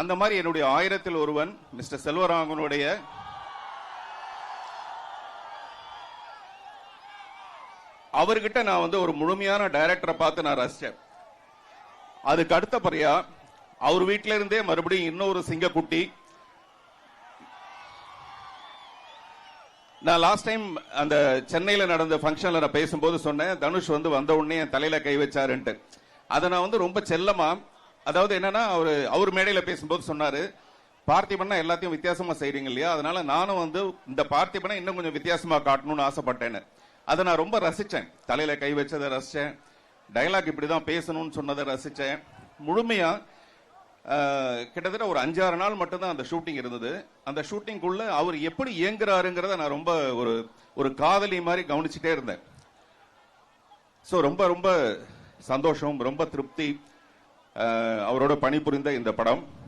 அந்த மாதிரி என்னுடைய ஆயிரத்தில் ஒருவன் மிஸ்டர் செல்வராகவனுடைய அவர்கிட்ட நான் வந்து ஒரு முழுமையான டைரக்டரை பார்த்து நான் ரசிச்சேன். அதுக்கு அடுத்தபடியா அவர் வீட்டில இருந்தே மறுபடியும் இன்னொரு சிங்கக்குட்டி. நான் லாஸ்ட் டைம் அந்த சென்னையில் நடந்த ஃபங்க்ஷனில் நான் பேசும்போது சொன்னேன் தனுஷ் வந்து வந்த உடனே என் தலையில் கை வச்சாருன்ட்டு. அதை நான் வந்து ரொம்ப செல்லமாக அதாவது என்னன்னா அவர் அவர் மேடையில பேசும்போது சொன்னாரு பார்த்திபன்னா எல்லாத்தையும் வித்தியாசமா செய்றீங்க இல்லையா? அதனால நானும் வந்து இந்த பார்த்திபனை இன்னும் கொஞ்சம் வித்தியாசமா காட்டணும்னு ஆசைப்பட்டேன்னு. அதை நான் ரொம்ப ரசிச்சேன். தலையில கை வச்சதை ரசிச்சேன். டைலாக் இப்படிதான் பேசணும்னு சொன்னதை ரசிச்சேன். முழுமையா கிட்டத்தட்ட ஒரு அஞ்சாறு நாள் மட்டும்தான் அந்த ஷூட்டிங் இருந்தது. அந்த ஷூட்டிங்குள்ள அவர் எப்படி இயங்குறாருங்கிறத நான் ரொம்ப ஒரு ஒரு காதலி மாதிரி கவனிச்சுட்டே இருந்தேன். ஸோ ரொம்ப ரொம்ப சந்தோஷம் ரொம்ப திருப்தி. அவரோட பணிபுரிந்த இந்த படம்.